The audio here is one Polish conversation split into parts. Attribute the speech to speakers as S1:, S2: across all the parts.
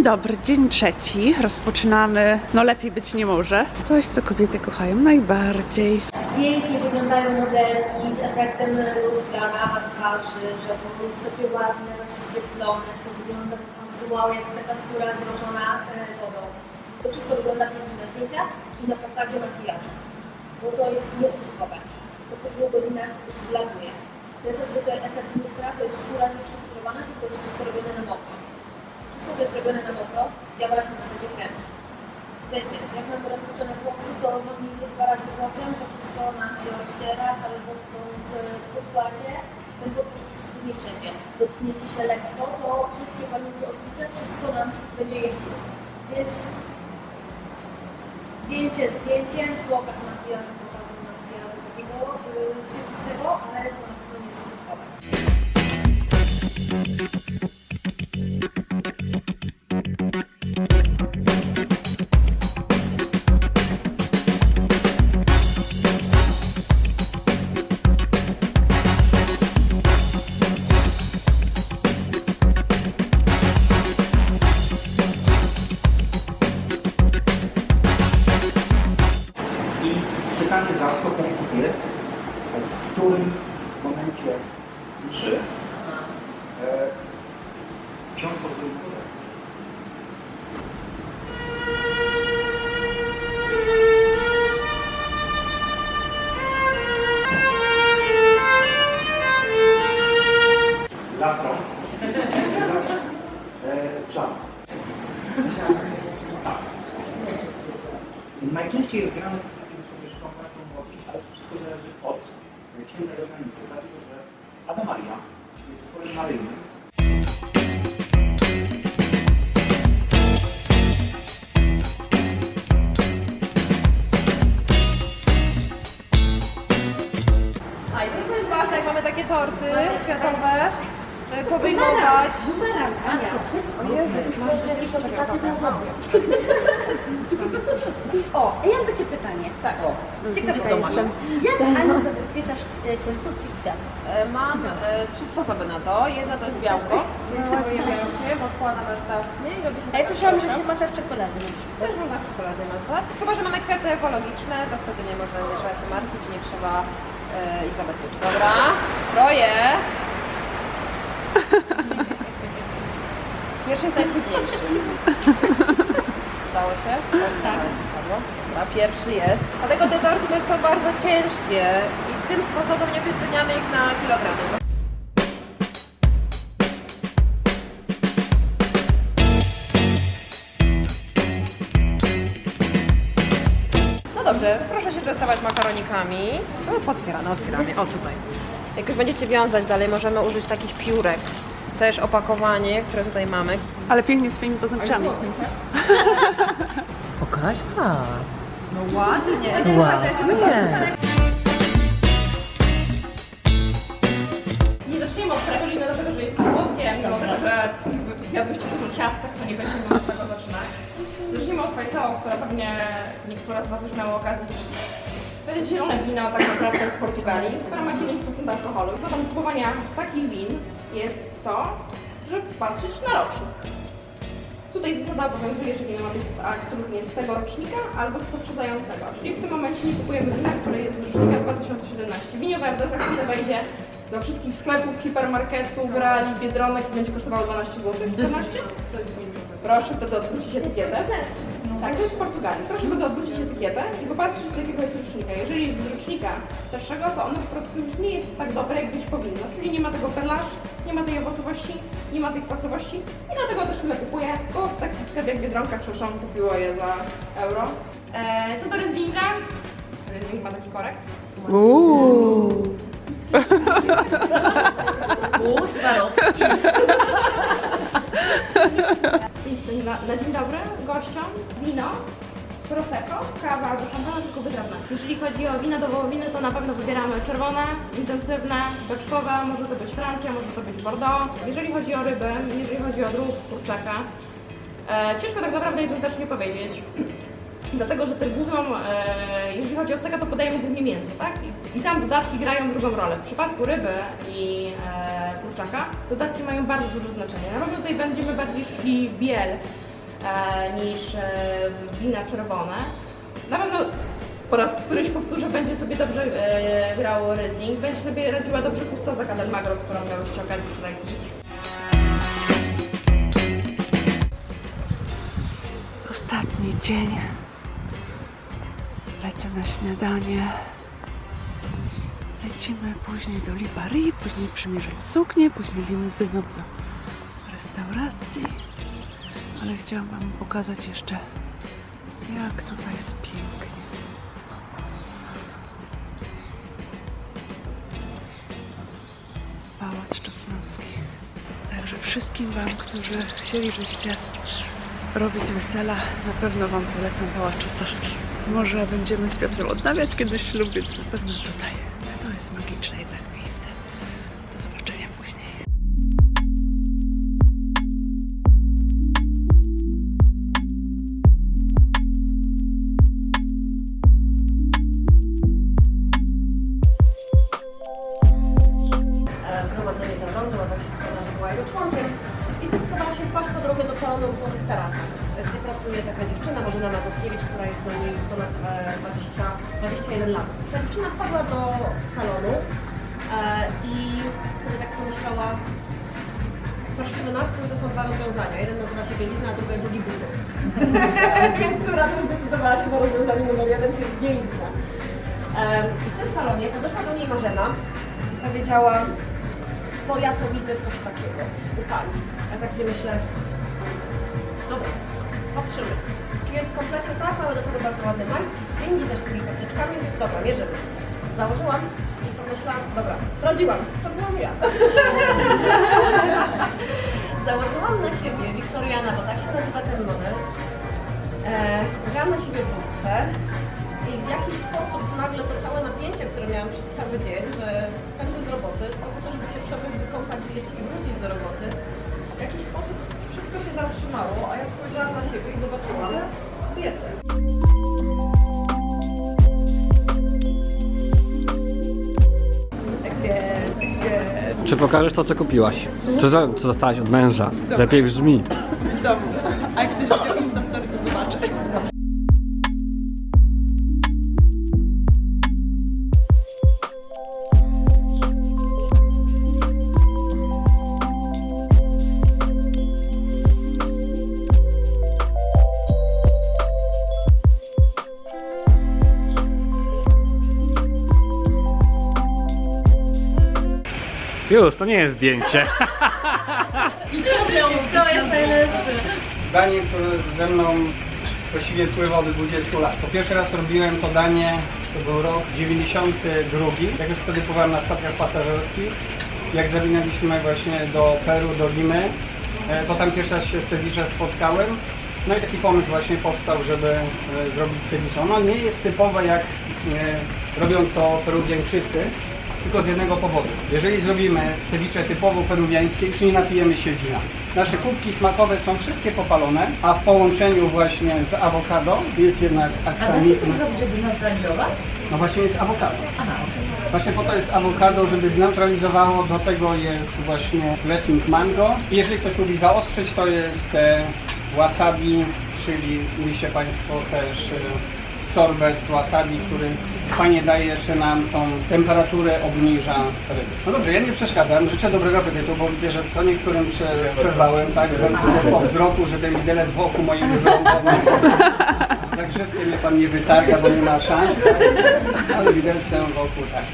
S1: Dzień dobry, dzień trzeci. Rozpoczynamy, no lepiej być nie może. Coś, co kobiety kochają najbardziej.
S2: Pięknie wyglądają modelki z efektem lustra na twarzy, że po prostu takie ładne, rozświetlone. To wygląda po prostu wow, jak taka skóra zrożona e, wodą. To wszystko wygląda pięknie na zdjęciach i na pokazie makijażu. Bo to jest nieużytkowe. To po dwóch godzinach zlatuje. To jest zazwyczaj efekt lustra, to jest skóra nieprzefiltrowana, tylko jest wszystko robione na mokro. Wszystko, co jest robione na mokro, działa na zasadzie kremu. W sensie, że jak mam rozpuszczone włosy, to idzie dwa razy włosem, to wszystko nam się rozciera, całe włosy są w podkładzie, ten podkład jest nie wszędzie. Dotkniecie się lekko, to wszystkie warunki odbite, wszystko nam będzie jeździło. Więc zdjęcie zdjęciem, pokaz makijażu, pokaz makijażu takiego yy, świetlistego, ale
S3: powyjmować.
S2: Ania, to wszystko. O Jezu, chcesz jakieś aplikacje to zrobić.
S4: O, a ja mam takie pytanie.
S3: Tak.
S4: Z ciekawości jestem. Jak Aniu zabezpieczasz e, końcówki kwiatów?
S3: E, Mam e, trzy sposoby na to. Jedna to jest białko. Pojawiają się, bo odkładam aż zaschnie i robi się
S4: A ja
S3: taka
S4: słyszałam, że się macza w czekoladzie na przykład.
S3: Też można w czekoladzie maczać. Chyba, że mamy kwiaty ekologiczne, to wtedy nie można, nie trzeba się martwić, nie trzeba e, ich zabezpieczyć. Dobra, kroję. Pierwszy jest najtrudniejszy. Udało się? Tak. Dobra, pierwszy jest. Dlatego te torty są bardzo ciężkie i tym sposobem nie wyceniamy ich na kilogramy. No dobrze, proszę się częstować makaronikami. No, potwierane, otwieramy. O, tutaj. Jak już będziecie wiązać dalej, możemy użyć takich piórek. Też opakowanie, które tutaj mamy.
S1: Ale pięknie z twoimi paznokciami.
S5: Pokaż?
S3: No ładnie.
S5: ładnie.
S6: Nie zaczniemy od fragoliny, dlatego że jest słodkie, mimo tego, że zjadłyście dużo ciastek, to nie będziemy od tego zaczynać. Zacznijmy od fajsao, które pewnie niektóre z Was już miały okazję widzieć. To jest zielone wino, tak naprawdę z Portugalii, które ma 9% alkoholu. I zatem kupowania takich win jest to, że patrzysz na rocznik. Tutaj zasada obowiązuje, że wino ma być z, absolutnie z tego rocznika albo z poprzedzającego. Czyli w tym momencie nie kupujemy wina, które jest z rocznika 2017. Winio Verde za chwilę wejdzie do wszystkich sklepów, hipermarketów, reali, biedronek i będzie kosztowało 12 zł. 14? To jest Proszę wtedy odwrócić etykietę. Tak, to jest z Portugalii. Proszę wtedy odwrócić etykietę i popatrzeć z jakiego jest rocznika. Jeżeli jest z rocznika starszego, to ono po prostu już nie jest tak dobre, jak być powinno. Czyli nie ma tego perlaż, nie ma tej owocowości, nie ma tej kwasowości i dlatego też tyle kupuję, bo taki sklep jak Biedronka czy Auchan kupiło je za euro. Eee, co do Ryzwinga? Ryzwing ma taki korek.
S1: Uuu.
S6: Na, na dzień dobry gościom wino, prosecco, kawa albo szampana, tylko wytrawne. Jeżeli chodzi o wina do wołowiny, to na pewno wybieramy czerwone, intensywne, beczkowe, może to być Francja, może to być Bordeaux. Jeżeli chodzi o ryby, jeżeli chodzi o drób, kurczaka, e, ciężko tak naprawdę jednoznacznie powiedzieć. Dlatego, że tę główną, e, jeżeli chodzi o steka, to podajemy głównie mięso, tak? I, I tam dodatki grają drugą rolę. W przypadku ryby i e, kurczaka dodatki mają bardzo duże znaczenie. Na pewno tutaj będziemy bardziej szli biel e, niż e, wina czerwone. Na pewno po raz któryś powtórzę, będzie sobie dobrze e, grał Riesling, będzie sobie radziła dobrze Custoza Cadelmagro, którą miałyście okazję wczoraj pić.
S1: Ostatni dzień. Lecę na śniadanie. Lecimy później do Libarii, później przymierzać suknię, później limuzyną do restauracji. Ale chciałam Wam pokazać jeszcze, jak tutaj jest pięknie. Pałac Czosnowskich. Także wszystkim Wam, którzy chcielibyście robić wesela, na pewno Wam polecam Pałac Czosnowski. Może będziemy z Piotrem odnawiać kiedyś ślub, więc pewno tutaj. To jest magiczne jednak miejsce.
S3: Sobie tak pomyślała, patrzymy na strój, to są dwa rozwiązania. Jeden nazywa się bielizna, a drugi, drugi buty. Więc tym razem zdecydowała się na rozwiązanie numer jeden, czyli bielizna. I w tym salonie podeszła do niej Marzena i powiedziała, bo ja to widzę coś takiego u Pani. Ja tak sobie myślę, dobra, patrzymy. Czy jest w komplecie tak, mamy do tego bardzo ładne majtki, stringi też z tymi paseczkami. Dobra, mierzymy. Założyłam pomyślałam, dobra, zdradziłam, to byłam ja. Założyłam na siebie Wiktoriana, bo tak się nazywa ten model. E, spojrzałam na siebie w lustrze i w jakiś sposób nagle to całe napięcie, które miałam przez cały dzień, że pędzę z roboty, tylko po to, żeby się przebyć, wykąpać, zjeść i wrócić do roboty, w jakiś sposób wszystko się zatrzymało, a ja spojrzałam na siebie i zobaczyłam kobietę.
S7: Czy pokażesz to, co kupiłaś? Co, co dostałaś od męża? Lepiej brzmi.
S1: Dobrze. A jak ktoś widział Instastory,
S7: Już, to nie jest zdjęcie.
S8: danie, które ze mną właściwie pływa od 20 lat. Po pierwszy raz robiłem to danie, to był rok 92, jak już wtedy pływałem na statkach pasażerskich. Jak zawinęliśmy właśnie do Peru, do Limy, e, bo tam pierwszy raz się z ceviche spotkałem. No i taki pomysł właśnie powstał, żeby e, zrobić ceviche. Ono nie jest typowe jak e, robią to Peruwiańczycy, tylko z jednego powodu. Jeżeli zrobimy ceviche typowo peruwiańskie, już nie napijemy się wina. Nasze kubki smakowe są wszystkie popalone, a w połączeniu właśnie z awokado jest jednak aksamitny.
S4: żeby neutralizować?
S8: No właśnie jest awokado. Właśnie po to jest awokado, żeby zneutralizowało, do tego jest właśnie blessing mango. Jeżeli ktoś lubi zaostrzyć, to jest e, wasabi, czyli mieliście Państwo też e, sorbet z wasabi, który fajnie daje jeszcze nam tą temperaturę, obniża ryby. No dobrze, ja nie przeszkadzam, życzę dobrego apetytu, bo widzę, że co niektórym prze, przerwałem, tak, po wzroku, że ten widelec w oku moim wyglądał. Zagrzewkę mnie Pan nie wytarga, bo nie ma szans, ale widelcem wokół tak.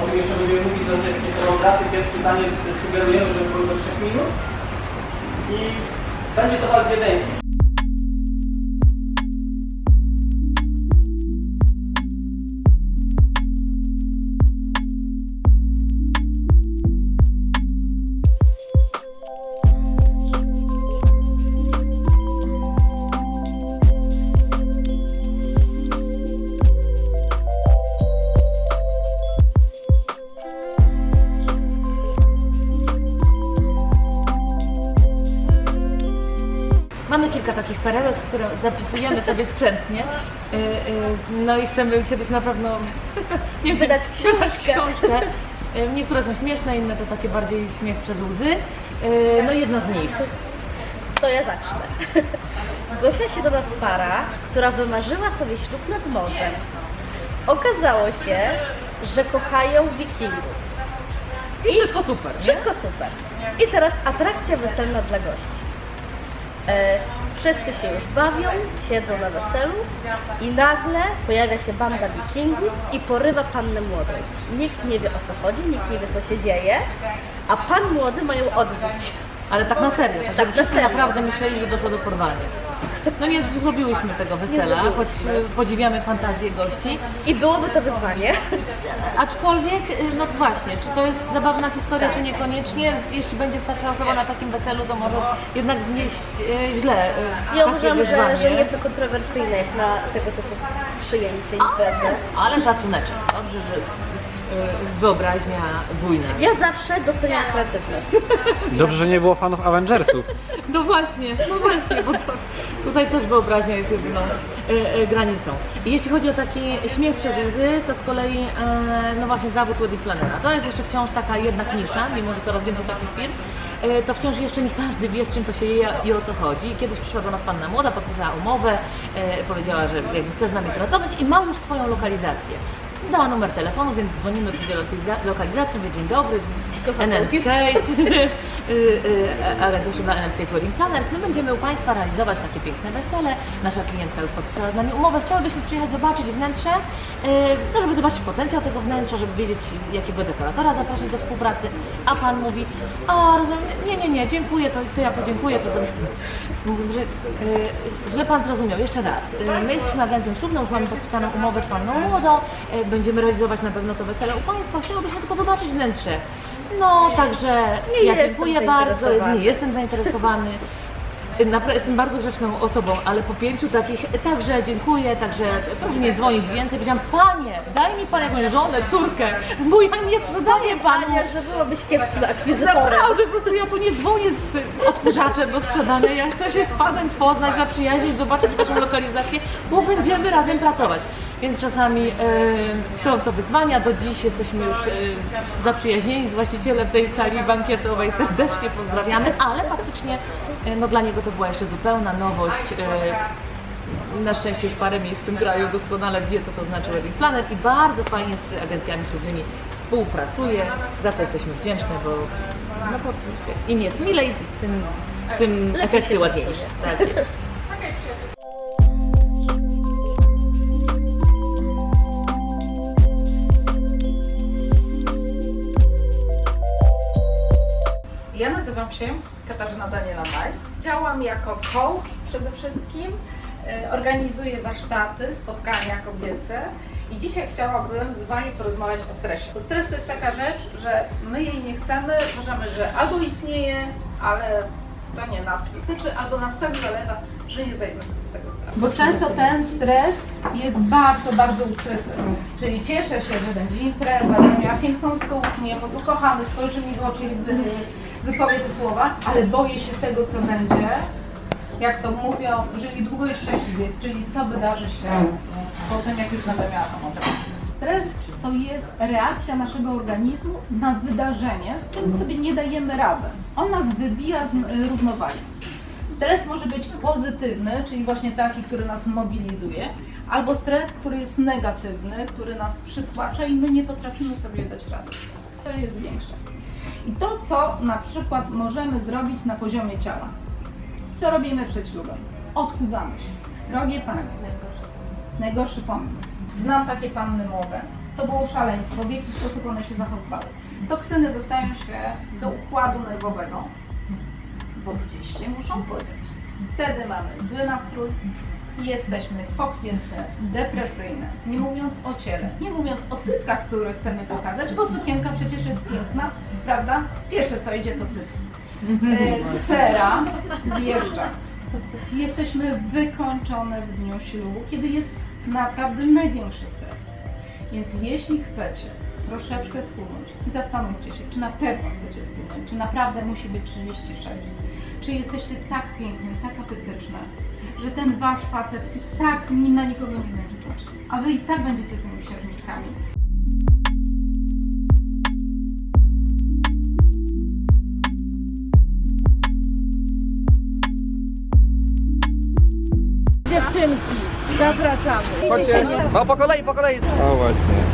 S9: O tym jeszcze będziemy mówić, że choreografy. Pierwszy taniec sugerujemy, żeby był do 3 minut i będzie to walc wiedeński.
S5: Które zapisujemy sobie skrzętnie. Y, y, No i chcemy kiedyś na pewno nie
S4: Wydać
S5: wydać
S4: książkę.
S5: książkę. Y, Niektóre są śmieszne, inne to takie bardziej śmiech przez łzy. No jedna z nich.
S4: To ja zacznę. Zgłosiła się do nas para, która wymarzyła sobie ślub nad morzem. Okazało się, że kochają wikingów.
S5: I wszystko super. nie?
S4: Wszystko super. I teraz atrakcja weselna dla gości. E, wszyscy się już bawią, siedzą na weselu i nagle pojawia się banda wikingów i porywa pannę młodą. Nikt nie wie o co chodzi, nikt nie wie co się dzieje, a pan młody mają odbić.
S5: Ale tak na serio, tak,
S4: Tak
S5: żeby
S4: na
S5: wszyscy
S4: serio.
S5: naprawdę myśleli, że doszło do porwania. No nie zrobiłyśmy tego wesela, choć y, podziwiamy fantazję gości.
S4: I byłoby to wyzwanie.
S5: Aczkolwiek, y, no właśnie, czy to jest zabawna historia, czy niekoniecznie, jeśli będzie starsza osoba na takim weselu, to może jednak znieść y, źle y,
S4: Ja
S5: takie
S4: uważam, że,
S5: wyzwanie.
S4: że nieco kontrowersyjne jak na tego typu przyjęcie imprezy.
S5: Ale szacuneczek, dobrze, że wyobraźnia bujna.
S4: Ja zawsze doceniam kreatywność.
S7: Dobrze, że nie było fanów Avengersów.
S5: No właśnie, no właśnie, bo to, tutaj też wyobraźnia jest jedyną e, e, granicą. I jeśli chodzi o taki śmiech przez łzy, to z kolei, e, no właśnie zawód wedding planera. To jest jeszcze wciąż taka jednak nisza, mimo że coraz więcej takich firm. To wciąż jeszcze nie każdy wie, z czym to się je i o co chodzi. Kiedyś przyszła do nas panna młoda, podpisała umowę, powiedziała, że jakby chce z nami pracować i ma już swoją lokalizację. Dała numer telefonu, więc dzwonimy w dwie lokaliza- lokalizacje, mówię dzień dobry, NN Kate, y, Agencja Ślubna NN Kate Wedding Planners. My będziemy u Państwa realizować takie piękne wesele. Nasza klientka już podpisała z nami umowę. Chciałabyśmy przyjechać zobaczyć wnętrze, y, no żeby zobaczyć potencjał tego wnętrza, żeby wiedzieć jakiego dekoratora zaprosić do współpracy. A Pan mówi, a rozumiem, nie, nie, nie, dziękuję, to, to ja podziękuję, to, to że y, źle Pan zrozumiał. Jeszcze raz. Y, my jesteśmy agencją ślubną, już mamy podpisaną umowę z Panną Młodą. Będziemy realizować na pewno to wesele u Państwa. Chciałabyśmy tylko zobaczyć wnętrze. No, także
S4: Nie
S5: ja
S4: jestem
S5: dziękuję bardzo.
S4: zainteresowany.
S5: Nie jestem zainteresowany. Naprawdę jestem bardzo grzeczną osobą, ale po pięciu takich, także dziękuję, także proszę nie dzwonić więcej. Powiedziałam, Panie, daj mi Pan jakąś żonę, córkę, bo ja nie sprzedaję Panu.
S4: Ania, że byłobyś kiepskim akwizytorem.
S5: Naprawdę, po prostu ja tu nie dzwonię z odkurzaczem do sprzedania. Ja chcę się z Panem poznać, zaprzyjaźnić, zobaczyć Waszą lokalizację, bo będziemy razem pracować. Więc czasami e, są to wyzwania. Do dziś jesteśmy już e, zaprzyjaźnieni z właścicielem tej sali bankietowej. Serdecznie pozdrawiamy, ale faktycznie e, no, dla niego to była jeszcze zupełna nowość. Na szczęście już parę miejsc w tym kraju doskonale wie, co to znaczy Wedding Planner i bardzo fajnie z agencjami ślubnymi współpracuje, za co jesteśmy wdzięczne, bo no bo im jest milej, tym, tym efekty ładniejsze. Tak jest.
S10: Nazywam się Katarzyna Daniela-Maj. Działam jako coach przede wszystkim. E, Organizuję warsztaty, spotkania kobiece i dzisiaj chciałabym z Wami porozmawiać o stresie. Bo stres to jest taka rzecz, że my jej nie chcemy, uważamy, że albo istnieje, ale to nie nas dotyczy, albo nas tak zalewa, że nie zdajemy sobie z tego sprawy. Bo często ten stres jest bardzo, bardzo ukryty. Czyli cieszę się, że będzie impreza, będę miała piękną suknię, mój ukochany spojrzy mi w oczy i wypowie te słowa, ale boję się tego, co będzie. Jak to mówią, żyli długo i szczęśliwie, czyli co wydarzy się potem, jak już będę miała tą operację. Stres to jest reakcja naszego organizmu na wydarzenie, z którym sobie nie dajemy rady. On nas wybija z równowagi. Stres może być pozytywny, czyli właśnie taki, który nas mobilizuje, albo stres, który jest negatywny, który nas przytłacza i my nie potrafimy sobie dać rady. To jest większe. I to, co na przykład możemy zrobić na poziomie ciała. Co robimy przed ślubem? Odchudzamy się. Drogie panie, najgorszy pomysł. Znam takie panny młode. To było szaleństwo, w jaki sposób one się zachowywały. Toksyny dostają się do układu nerwowego, bo gdzieś się muszą podziać. Wtedy mamy zły nastrój, jesteśmy pochnięte, depresyjne, nie mówiąc o ciele, nie mówiąc o cyckach, które chcemy pokazać, bo sukienka przecież jest piękna, prawda? Pierwsze co idzie to cycki. E, cera zjeżdża. Jesteśmy wykończone w dniu ślubu, kiedy jest naprawdę największy stres. Więc jeśli chcecie troszeczkę schudnąć, zastanówcie się, czy na pewno chcecie schudnąć, czy naprawdę musi być 36, czy jesteście tak piękne, tak apetyczne, że ten wasz facet i tak na nikogo nie będzie patrzył, a wy i tak będziecie tymi księżniczkami.
S5: Dziewczynki, zapraszamy.
S9: Chodźcie, no po kolei, po kolei.
S7: O właśnie.